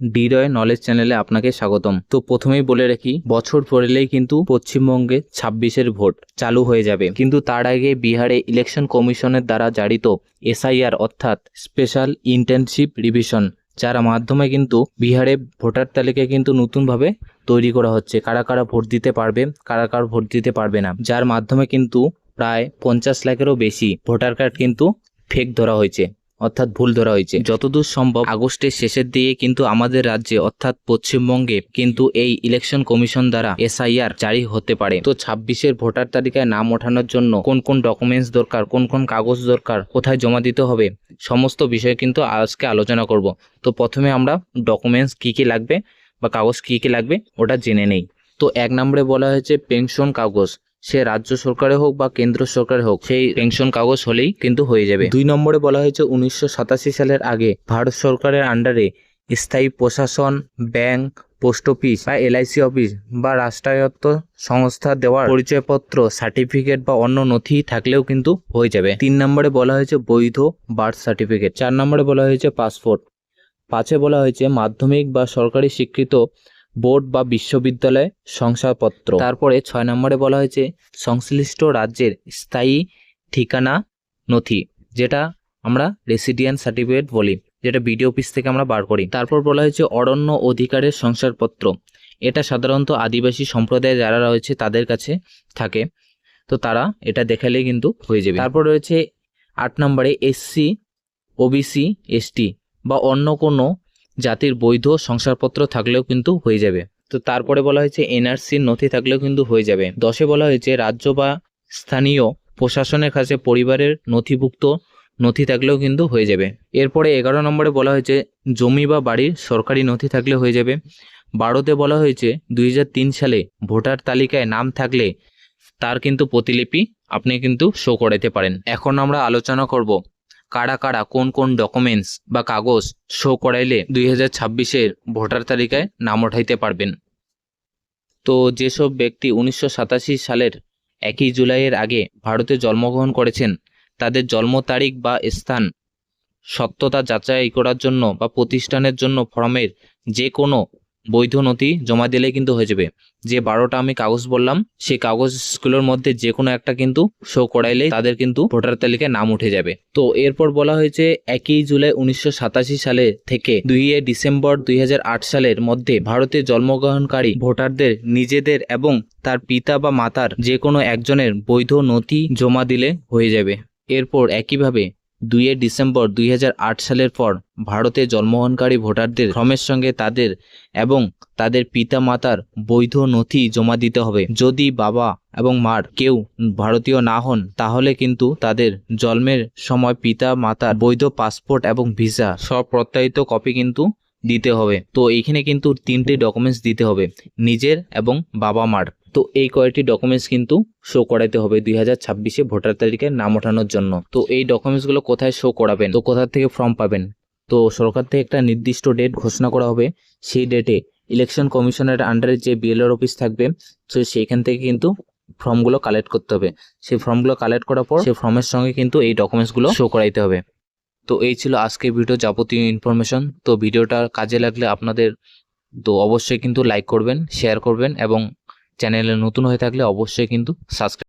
ডিরয় knowledge চ্যানেলে আপনাকে স্বাগতম। তো প্রথমেই বলে রাখি, বছর পড়লেই কিন্তু পশ্চিমবঙ্গে ছাব্বিশের ভোট চালু হয়ে যাবে। কিন্তু তার আগে বিহারে ইলেকশন কমিশনের দ্বারা জারিত এসআইআর অর্থাৎ স্পেশাল ইন্টেনসিভ রিভিশন যার মাধ্যমে কিন্তু বিহারে ভোটার তালিকা কিন্তু নতুনভাবে তৈরি করা হচ্ছে। কারা কারা ভোট দিতে পারবে, কারা কারা ভোট দিতে পারবে না, যার মাধ্যমে কিন্তু প্রায় পঞ্চাশ লাখেরও বেশি ভোটার কার্ড কিন্তু ফেক ধরা হয়েছে। অর্থাৎ ভুল ধরা হয়েছে। যতদূর সম্ভব আগস্টের শেষের দিকে কিন্তু আমাদের রাজ্যে, অর্থাৎ পশ্চিমবঙ্গে, কিন্তু এই ইলেকশন কমিশন দ্বারা এসআইআর জারি হতে পারে। তো ছাব্বিশের ভোটার তালিকায় নাম ওঠানোর জন্য কোন কোন ডকুমেন্টস দরকার, কোন কোন কাগজ দরকার, কোথায় জমা দিতে হবে, সমস্ত বিষয় কিন্তু আজকে আলোচনা করব। তো প্রথমে আমরা ডকুমেন্টস কি কি লাগবে বা কাগজ কি কি লাগবে ওটা জেনে নেই। তো এক নম্বরে বলা হয়েছে পেনশন কাগজ। সে রাজ্য সরকারে হোক বা কেন্দ্র সরকারে হোক, সেই পেনশন কাগজ হলেই কিন্তু হয়ে যাবে। দুই নম্বরে বলা হয়েছে, উনিশশো সাতাশি সালের আগে ভারত সরকারের আন্ডারে স্থায়ী প্রশাসন, ব্যাংক, পোস্ট অফিস বা এলআইসি অফিস বা রাষ্ট্রায়ত্ত সংস্থা দেওয়ার পরিচয়পত্র, সার্টিফিকেট বা অন্য নথি থাকলেও কিন্তু হয়ে যাবে। তিন নম্বরে বলা হয়েছে, বৈধ বার্থ সার্টিফিকেট চার নম্বরে বলা হয়েছে পাসপোর্ট পাঁচে বলা হয়েছে, মাধ্যমিক বা সরকারি স্বীকৃত বোর্ড বা বিশ্ববিদ্যালয় শংসাপত্র। তারপরে ছয় নম্বরে বলা হয়েছে, সংশ্লিষ্ট রাজ্যের স্থায়ী ঠিকানা নথি, যেটা আমরা রেসিডেন্ট সার্টিফিকেট বলি, যেটা বিডিও অফিস থেকে আমরা বার করি। তারপর বলা হয়েছে, অরণ্য অধিকারের শংসাপত্র, এটা সাধারণত আদিবাসী সম্প্রদায়ে যারা রয়েছে তাদের কাছে থাকে, তো তারা এটা দেখালেই কিন্তু হয়ে যাবে। তারপর রয়েছে, আট নম্বরে এসসি, ওবিসি, এসটি বা অন্য কোনো জাতির বৈধ শংসাপত্র থাকলেও কিন্তু হয়ে যাবে। তো তারপরে বলা হয়েছে, এনআরসির নথি থাকলেও কিন্তু হয়ে যাবে। দশে বলা হয়েছে, রাজ্য বা স্থানীয় প্রশাসনের কাছে পরিবারের নথিভুক্ত নথি থাকলেও কিন্তু হয়ে যাবে। এরপরে এগারো নম্বরে বলা হয়েছে, জমি বা বাড়ির সরকারি নথি থাকলে হয়ে যাবে। বারোতে বলা হয়েছে, দুই হাজার তিন সালে ভোটার তালিকায় নাম থাকলে তার কিন্তু প্রতিলিপি আপনি কিন্তু শো করাতে পারেন। এখন আমরা আলোচনা করব কারা কারা কোন কোন ডকুমেন্টস বা কাগজ শো করাইলে দুই হাজার ছাব্বিশের ভোটার তালিকায় নাম ওঠাইতে পারবেন। তো যেসব ব্যক্তি উনিশশো সাতাশি সালের একই জুলাইয়ের আগে ভারতে জন্মগ্রহণ করেছেন, তাদের জন্ম তারিখ বা স্থান, সত্যতা যাচাই করার জন্য বা প্রতিষ্ঠানের জন্য ফর্মের যে কোনো বৈধ নথি জমা দিলে কিন্তু হয়ে যাবে। যে বারোটা আমি কাগজ বললাম, সেই কাগজগুলোর মধ্যে যে কোনো একটা কিন্তু শো করাইলে তাদের কিন্তু ভোটার তালিকায় নাম উঠে যাবে। তো এরপর বলা হয়েছে, একই জুলাই উনিশশো সাতাশি সালে থেকে দুই ডিসেম্বর দুই হাজার আট সালের মধ্যে ভারতে জন্মগ্রহণকারী ভোটারদের নিজেদের এবং তার পিতা বা মাতার যে কোনো একজনের বৈধ নথি জমা দিলে হয়ে যাবে। এরপর একইভাবে দুইয়ে ডিসেম্বর দুই হাজার আট সালের পর ভারতে জন্মগ্রহণকারী ভোটারদের ক্রমের সঙ্গে তাদের এবং তাদের পিতা মাতার বৈধ নথি জমা দিতে হবে। যদি বাবা এবং মার কেউ ভারতীয় না হন, তাহলে কিন্তু তাদের জন্মের সময় পিতা মাতার বৈধ পাসপোর্ট এবং ভিসা সব প্রত্যায়িত কপি কিন্তু দিতে হবে। তো এইখানে কিন্তু তিনটে ডকুমেন্টস দিতে হবে, নিজের এবং বাবা মার। তো এই কয়েকটি ডকুমেন্টস কিন্তু শো করাইতে হবে দুই হাজার ছাব্বিশে ভোটার তালিকায় নাম ওঠানোর জন্য। তো এই ডকুমেন্টসগুলো কোথায় শো করাবেন? তো কোথা থেকে ফর্ম পাবেন? তো সরকার থেকে একটা নির্দিষ্ট ডেট ঘোষণা করা হবে। সেই ডেটে ইলেকশন কমিশনের আন্ডারে যে বিএলআর অফিস থাকবে, তো সেইখান থেকে কিন্তু ফর্মগুলো কালেক্ট করতে হবে। সেই ফর্মগুলো কালেক্ট করার পর, সেই ফর্মের সঙ্গে কিন্তু এই ডকুমেন্টসগুলো শো করাইতে হবে। তো এই ছিল আজকের ভিডিও যাবতীয় ইনফরমেশন তো ভিডিওটা কাজে লাগলে আপনাদের তো অবশ্যই কিন্তু লাইক করবেন শেয়ার করবেন এবং চ্যানেলে নতুন হয়ে থাকলে অবশ্যই কিন্তু সাবস্ক্রাইব